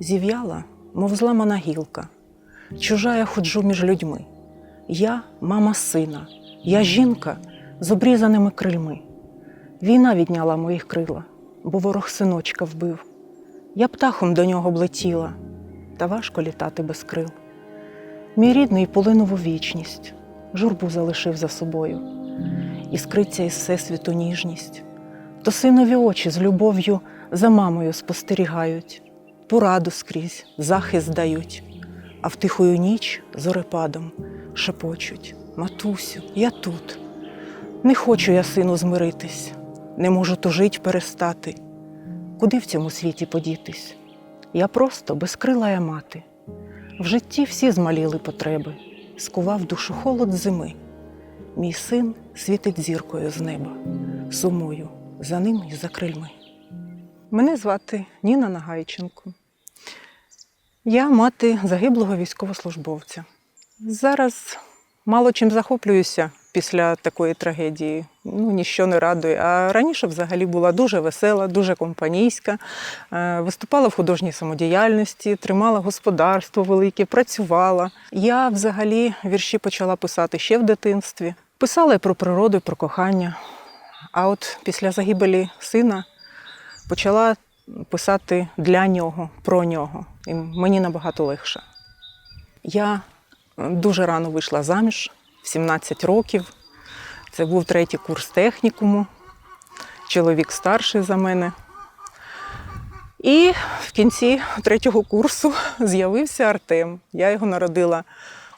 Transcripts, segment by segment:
Зів'яла, мов зламана гілка, чужа я ходжу між людьми. Я мама сина, я жінка з обрізаними крильми. Війна відняла моїх крила, бо ворог синочка вбив. Я птахом до нього влетіла, та важко літати без крил. Мій рідний полинув у вічність, журбу залишив за собою. Іскриться із всесвіту ніжність, то синові очі з любов'ю за мамою спостерігають, пораду скрізь, захист дають, а в тихую ніч зорепадом шепочуть: Матусю, я тут. Не хочу я, сину, змиритись, не можу тужить перестати. Куди в цьому світі подітись? Я просто безкрилая мати. В житті всі змаліли потреби, скував душу холод зими. Мій син світить зіркою з неба, сумую за ним і за крильми. Мене звати Ніна Нагайченко. Я мати загиблого військовослужбовця. Зараз мало чим захоплююся після такої трагедії. Ну, ніщо не радує. А раніше взагалі була дуже весела, дуже компанійська, Е, виступала в художній самодіяльності, тримала господарство велике, працювала. Я взагалі вірші почала писати ще в дитинстві. Писала про природу, про кохання. А от після загибелі сина почала писати для нього, про нього. І мені набагато легше. Я дуже рано вийшла заміж, в 17 років. Це був третій курс технікуму. Чоловік старший за мене. І в кінці третього курсу з'явився Артем. Я його народила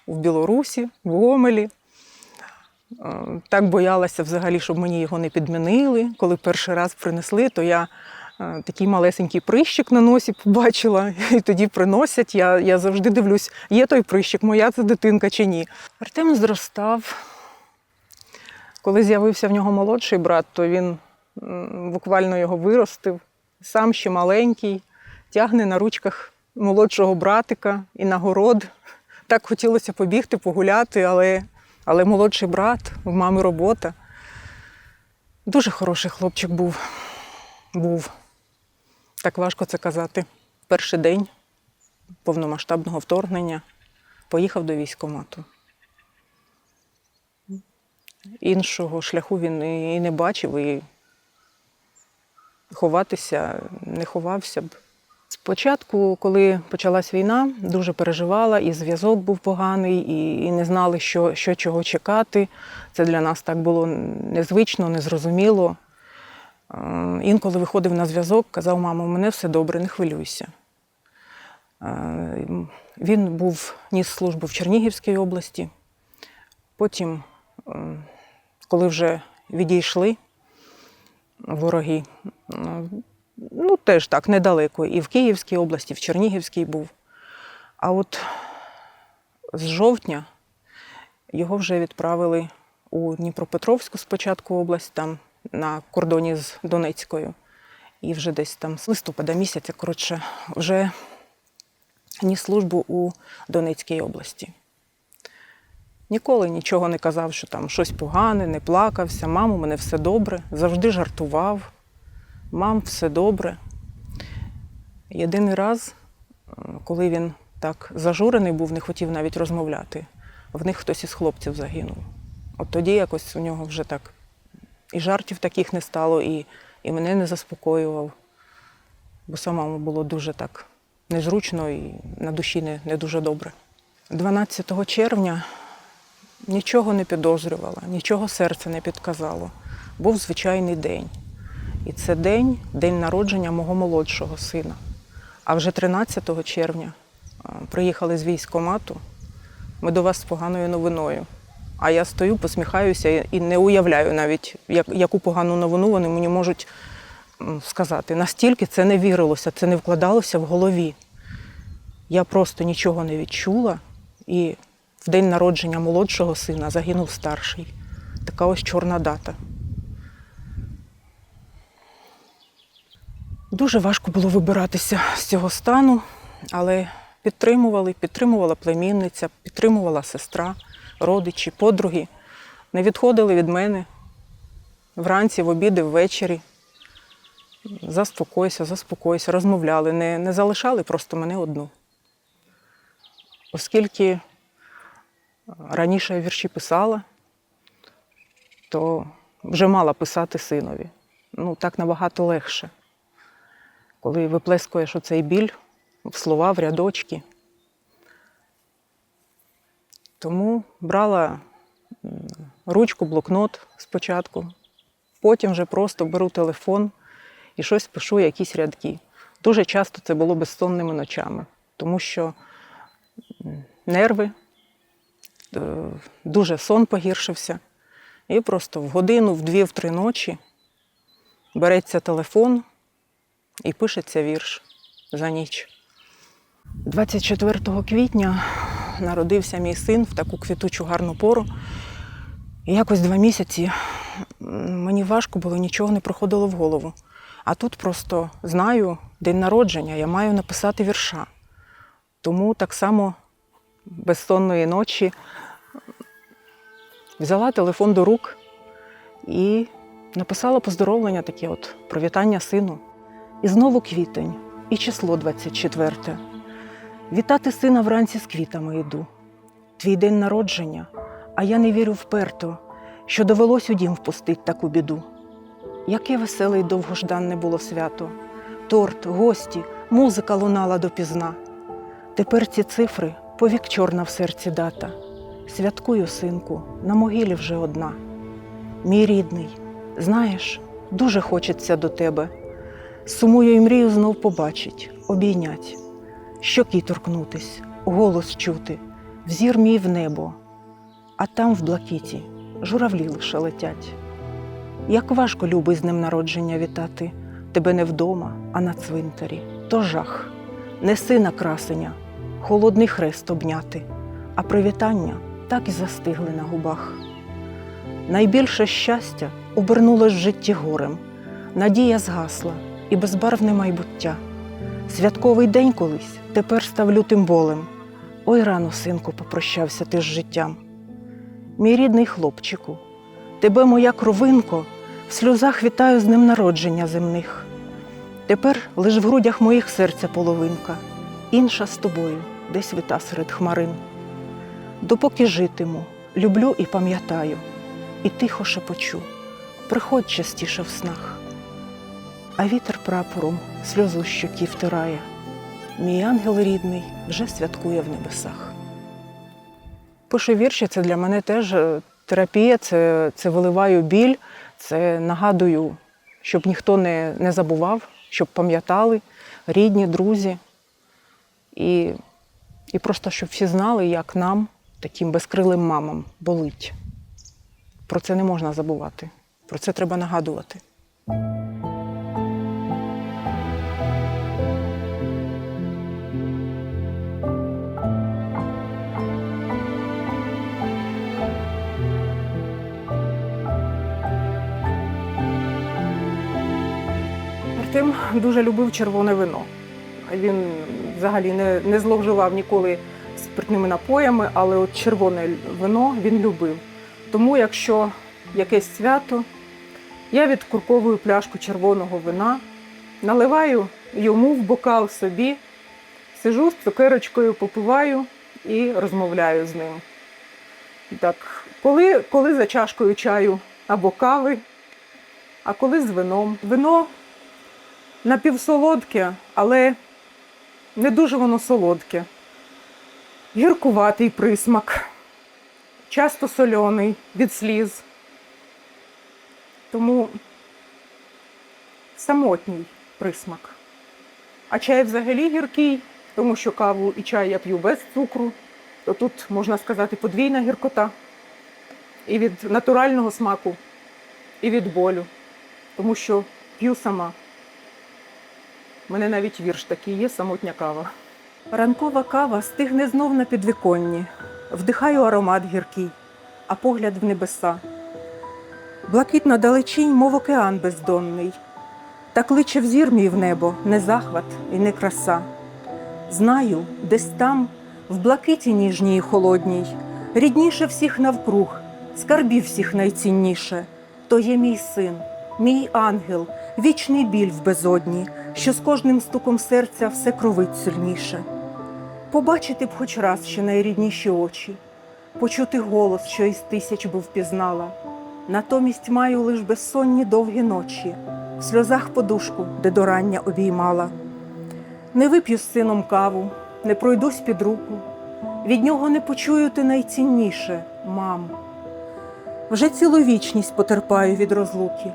в Білорусі, в Гомелі. Е, Так боялася взагалі, щоб мені його не підмінили. Коли перший раз принесли, то я такий малесенький прищик на носі побачила, і тоді приносять. Я, я завжди дивлюсь, є той прищик, моя це дитинка чи ні. Артем зростав. Коли з'явився в нього молодший брат, то він буквально його виростив. Сам ще маленький, тягне на ручках молодшого братика і на город. Так хотілося побігти, погуляти, але, але молодший брат, в мами робота. Дуже хороший хлопчик був. Був. Так важко це казати. Перший день повномасштабного вторгнення поїхав до військкомату. Іншого шляху він і не бачив, і ховатися не ховався б. Спочатку, коли почалась війна, дуже переживала, і зв'язок був поганий, і, не знали, що, що чого чекати. Це для нас так було незвично, незрозуміло. Е, Інколи виходив на зв'язок, казав, мамо, у мене все добре, не хвилюйся. Е, Він був ніс службу в Чернігівській області. Потім, е, коли вже відійшли вороги, ну теж так, недалеко. І в Київській області, і в Чернігівській був. А от з жовтня його вже відправили у Дніпропетровську спочатку область, там на кордоні з Донецькою. І вже десь там з листопада місяця, коротше, вже ніс службу у Донецькій області. Ніколи нічого не казав, що там щось погане, не плакався. Мам, у мене все добре, завжди жартував. Мам, все добре. Єдиний раз, коли він так зажурений був, не хотів навіть розмовляти, в них хтось із хлопців загинув. От тоді якось у нього вже так і жартів таких не стало, і, і мене не заспокоював, бо самому було дуже так незручно і на душі не, не дуже добре. 12 червня нічого не підозрювала, нічого серце не підказало. Був звичайний день. І це день, день народження мого молодшого сина. А вже 13 червня приїхали з військкомату. Ми до вас з поганою новиною. А я стою, посміхаюся і- не уявляю навіть, як, яку погану новину вони мені можуть сказати. Настільки це не вірилося, це не вкладалося в голові. Я просто нічого не відчула, і в день народження молодшого сина загинув старший. Така ось чорна дата. Дуже важко було вибиратися з цього стану, але підтримували, підтримувала племінниця, підтримувала сестра, родичі, подруги. Не відходили від мене вранці, в обіди, ввечері. заспокойся, заспокойся, розмовляли, не, не залишали просто мене одну. Оскільки раніше я вірші писала, то вже мала писати синові. Ну, так набагато легше. Коли виплескуєш оцей біль в слова, в рядочки. Тому брала ручку, блокнот спочатку, потім вже просто беру телефон і щось пишу, якісь рядки. Дуже часто це було безсонними ночами, тому що нерви, е, дуже сон погіршився. І просто в годину, в дві, в три ночі береться телефон і пишеться вірш за ніч. 24 квітня народився мій син в таку квітучу гарну пору. І якось два місяці мені важко було, нічого не приходило в голову. А тут просто знаю день народження, я маю написати вірша. Тому так само безсонної ночі взяла телефон до рук і написала поздоровлення таке от привітання сину. І знову квітень, і число 24. Вітати сина вранці з квітами йду. Твій день народження, а я не вірю вперто, що довелось у дім впустить таку біду. Яке веселе й довгожданне було свято. Торт, гості, музика лунала допізна. Тепер ці цифри повік чорна в серці дата. Святкую, синку, на могилі вже одна. Мій рідний, знаєш, дуже хочеться до тебе. Сумую і мрію знов побачить, обійнять, щоки торкнутись, голос чути, взір мій в небо, а там в блакиті журавлі лише летять. Як важко, любий, з ним народження вітати, тебе не вдома, а на цвинтарі, то жах, не сина красеня, холодний хрест обняти, а привітання так і застигли на губах. Найбільше щастя обернулось в житті горем, надія згасла і безбарвне майбуття. Святковий день колись тепер став лютим болем. Ой, рано, синку, попрощався ти з життям. Мій рідний хлопчику, тебе, моя кровинко, в сльозах вітаю з ним народження земних. Тепер лиш в грудях моїх серця половинка, інша з тобою, десь вита серед хмарин. Допоки житиму, люблю і пам'ятаю, і тихо шепочу, приходь частіше в снах. А вітер прапором сльозу щоки втирає. Мій ангел рідний вже святкує в небесах. Пишу вірші це для мене теж е, терапія, це, це виливаю біль, це нагадую, щоб ніхто не, не забував, щоб пам'ятали рідні, друзі. І, і просто щоб всі знали, як нам, таким безкрилим мамам, болить. Про це не можна забувати. Про це треба нагадувати. Артем дуже любив червоне вино. Він взагалі не, не зловживав ніколи спиртними напоями, але от червоне вино він любив. Тому, якщо якесь свято, я відкурковую пляшку червоного вина, наливаю йому в бокал собі, сижу з цукерочкою, попиваю і розмовляю з ним. Так, коли, коли за чашкою чаю або кави, а коли з вином. Вино напівсолодке, але не дуже воно солодке. Гіркуватий присмак, часто сольоний від сліз. Тому самотній присмак. А чай взагалі гіркий, тому що каву і чай я п'ю без цукру, то тут, можна сказати, подвійна гіркота. І від натурального смаку, і від болю, тому що п'ю сама. Мене навіть вірш такий є самотня кава. Ранкова кава стигне знов на підвіконні, вдихаю аромат гіркий, а погляд в небеса. Блакитно далечінь, мов океан бездонний, та кличе взір мій в небо, не захват і не краса. Знаю, десь там, в блакиті ніжній і холодній, рідніше всіх навкруг, скарбів всіх найцінніше, то є мій син, мій ангел, вічний біль в безодні, що з кожним стуком серця все кровить сильніше. Побачити б хоч раз ще найрідніші очі, почути голос, що із тисяч би впізнала. Натомість маю лиш безсонні довгі ночі, в сльозах подушку, де до рання обіймала. Не вип'ю з сином каву, не пройдусь під руку. Від нього не почую ти найцінніше, мам. Вже цілу вічність потерпаю від розлуки.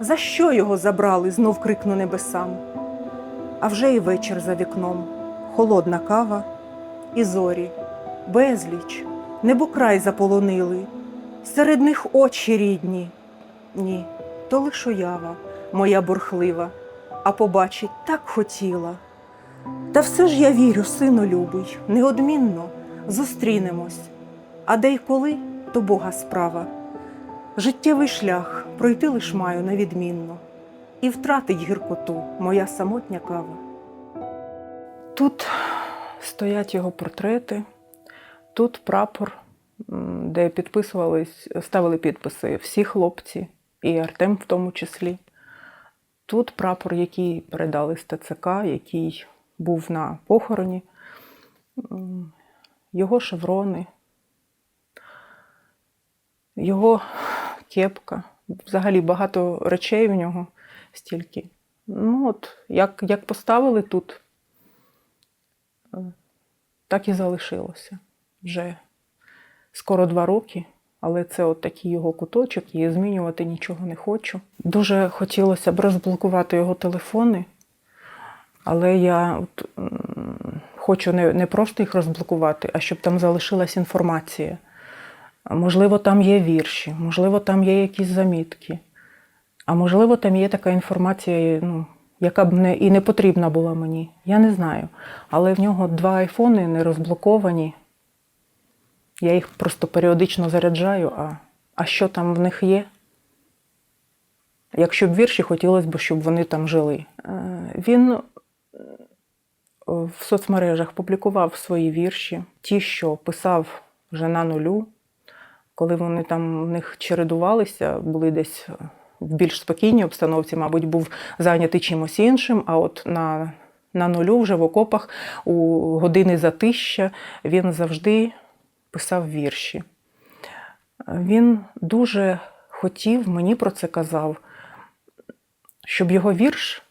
За що його забрали? знов крикну небесам. А вже і вечір за вікном, холодна кава і зорі, безліч, небо край заполонили, серед них очі рідні. Ні, то лиш уява, моя бурхлива, а побачить так хотіла. Та все ж я вірю, сину любий, неодмінно зустрінемось, а де й коли то Бога справа. Життєвий шлях пройти лиш маю невідмінно, і втратить гіркоту моя самотня кава. Тут стоять його портрети, тут прапор, де підписувались, ставили підписи всі хлопці, і Артем в тому числі. Тут прапор, який передали з ТЦК, який був на похороні, його шеврони, його кепка. Взагалі багато речей в нього стільки. Ну, от, як, як поставили тут, е, так і залишилося. Вже скоро два роки, але це от такий його куточок, і змінювати нічого не хочу. Дуже хотілося б розблокувати його телефони, але я от, хочу не, не просто їх розблокувати, а щоб там залишилась інформація. Можливо, там є вірші, можливо, там є якісь замітки. А можливо, там є така інформація, ну, яка б не, і не потрібна була мені. Я не знаю. Але в нього два айфони не розблоковані. Я їх просто періодично заряджаю, а, а що там в них є? Якщо б вірші, хотілося б, щоб вони там жили. Е, Він е, в соцмережах публікував свої вірші, ті, що писав вже на нулю, коли вони там в них чередувалися, були десь в більш спокійній обстановці, мабуть, був зайнятий чимось іншим, а от на, на нулю, вже в окопах, у години затища, він завжди писав вірші. Він дуже хотів, мені про це казав, щоб його вірш,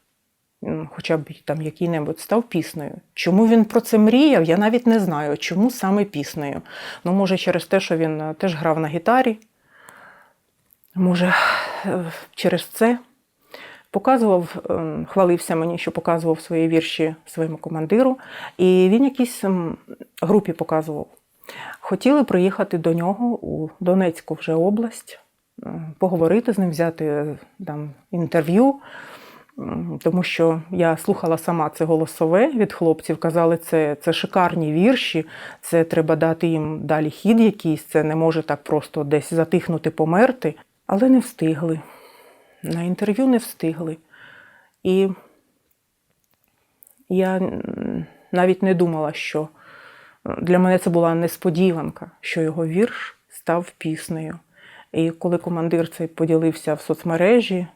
хоча б там який-небудь, став піснею. Чому він про це мріяв, я навіть не знаю, чому саме піснею. Ну, може, через те, що він е, теж грав на гітарі, може, е, через це. Показував, ем, хвалився мені, що показував свої вірші своєму командиру, і він якійсь групі показував. Хотіли приїхати до нього у Донецьку вже область, поговорити з ним, взяти е, там інтерв'ю, тому що я слухала сама це голосове від хлопців. Казали, це, це шикарні вірші, це треба дати їм далі хід якийсь, це не може так просто десь затихнути, померти. Але не встигли. На інтерв'ю не встигли. І я навіть не думала, що для мене це була несподіванка, що його вірш став піснею. І коли командир цей поділився в соцмережі,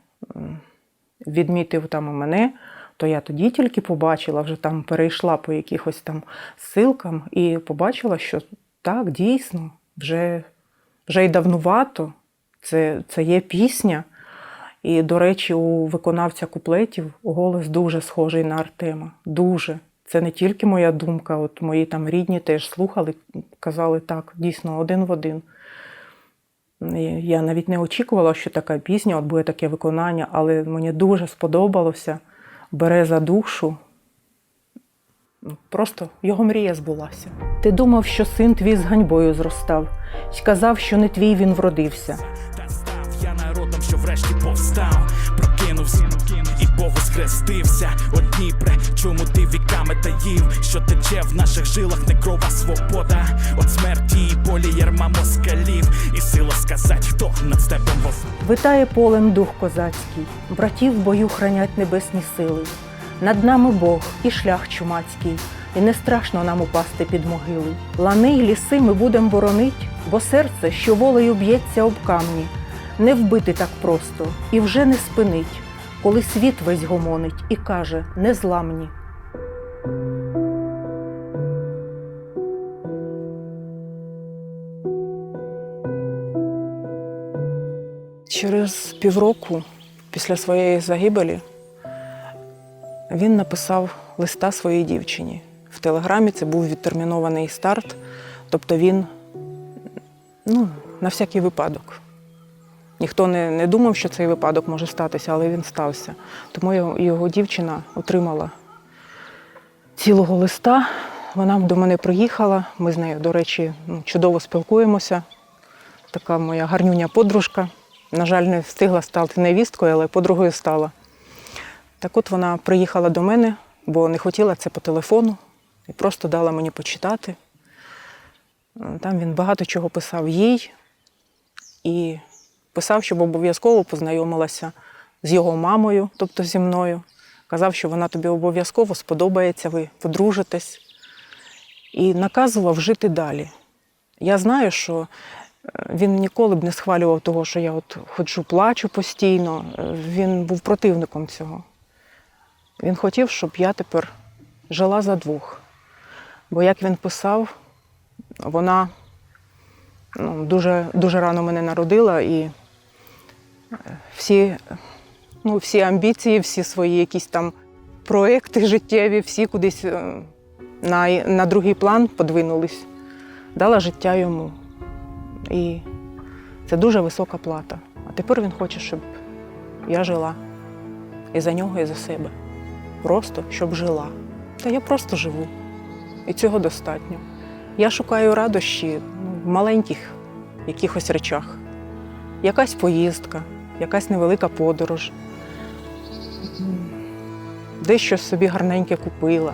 відмітив там і мене, то я тоді тільки побачила, вже там перейшла по якихось там ссилкам і побачила, що так, дійсно, вже, вже й давнувато. Це, це є пісня. І, до речі, у виконавця куплетів голос дуже схожий на Артема. Дуже. Це не тільки моя думка, от мої там рідні теж слухали, казали так, дійсно, один в один. Я навіть не очікувала, що така пісня, от буде таке виконання, але мені дуже сподобалося, бере за душу. Просто його мрія збулася. Ти думав, що син твій з ганьбою зростав, й казав, що не твій він вродився. Та став я народом, що врешті повстав, прокинувся і Богу схрестився. Дніпре, чому ти віками таїв, що тече в наших жилах не крова свобода, от смерті і полі ярма москалів, і сказать, хто над степом воз. Витає полем дух козацький, братів в бою хранять небесні сили. Над нами Бог і шлях чумацький, і не страшно нам упасти під могили. Лани й ліси ми будем боронить, бо серце, що волею б'ється об камні, не вбити так просто і вже не спинить. коли світ весь гомонить і каже незламні. Через півроку після своєї загибелі він написав листа своїй дівчині. В телеграмі це був відтермінований старт, тобто він ну, на всякий випадок. Ніхто не, не думав, що цей випадок може статися, але він стався. Тому його, його дівчина отримала цілого листа. Вона до мене приїхала. Ми з нею, до речі, ну, чудово спілкуємося. Така моя гарнюня подружка. На жаль, не встигла стати невісткою, але подругою стала. Так от вона приїхала до мене, бо не хотіла це по телефону і просто дала мені почитати. Там він багато чого писав їй і писав, щоб обов'язково познайомилася з його мамою, тобто зі мною. Казав, що вона тобі обов'язково сподобається, ви подружитесь. І наказував жити далі. Я знаю, що е, він ніколи б не схвалював того, що я от ходжу, плачу постійно. Е, Він був противником цього. Він хотів, щоб я тепер жила за двох. Бо, як він писав, вона ну, дуже, дуже рано мене народила, і е, всі, ну, всі амбіції, всі свої якісь там проекти життєві, всі кудись е, на, на другий план подвинулись. Дала життя йому. І це дуже висока плата. А тепер він хоче, щоб я жила. І за нього, і за себе. Просто щоб жила. Та я просто живу. І цього достатньо. Я шукаю радощі ну, в маленьких якихось речах. Якась поїздка, якась невелика подорож. Щось собі гарненьке купила.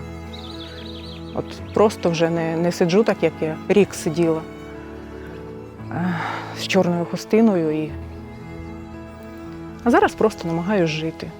От просто вже не, не сиджу так, як я рік сиділа з чорною хустиною. І... А зараз просто намагаюся жити.